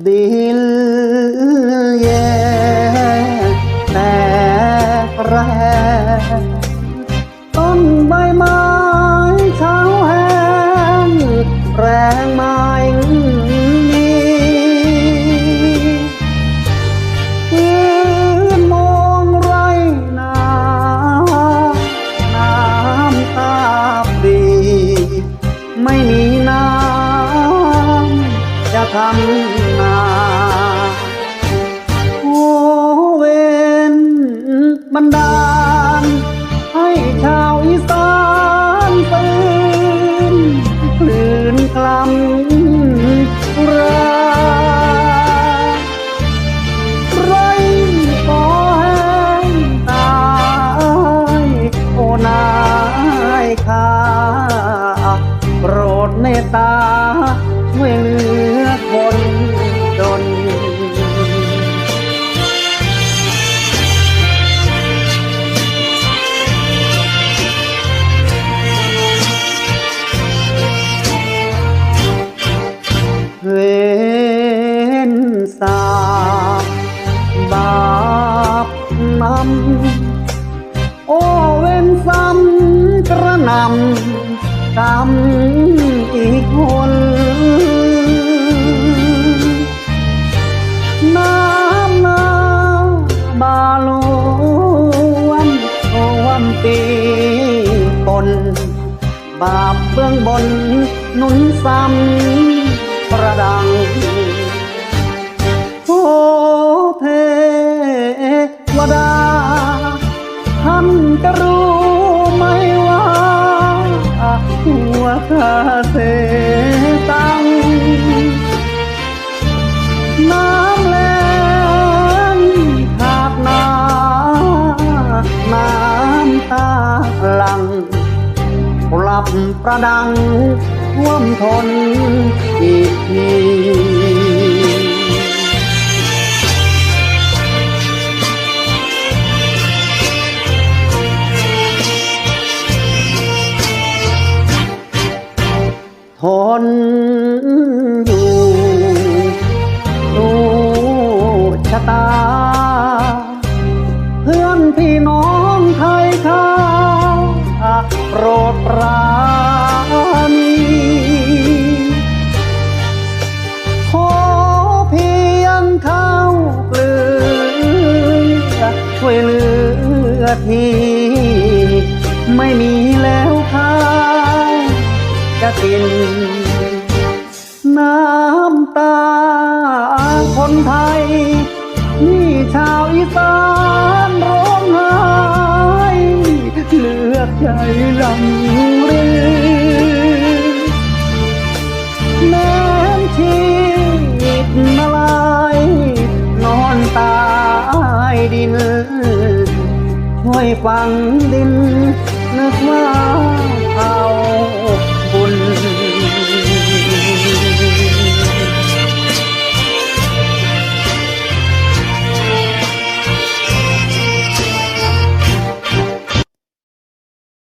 Dil ye tak ra Con bay mai tháo hang Ràng mai ทำนาโอเวนบรรดาำโอเว้นซ้ำกระนำกรรมอีกคนน้ำนาบาลวนโอวันปีปนบาปเบื้องบนหนุนซ้ำประดัง จะรู้ไหมว่าหัวข้าเสตังน้ำแรงขาดนาน้ำตาหลังกลับประดังท่วมทนอีกที ทนอยู่รู้ชะตา เพื่อนพี่น้องไทยข้าโปรดปราณีขอเพียงเข้าเกลือช่วยเหลือทีไม่มี กิน น้ำตาคนไทย นี่ชาวอีสานร้องไห้เลือดใจลำเรือแม้นชีวิตมาลายนอนตายดินช่วยฟังดินนึกว่า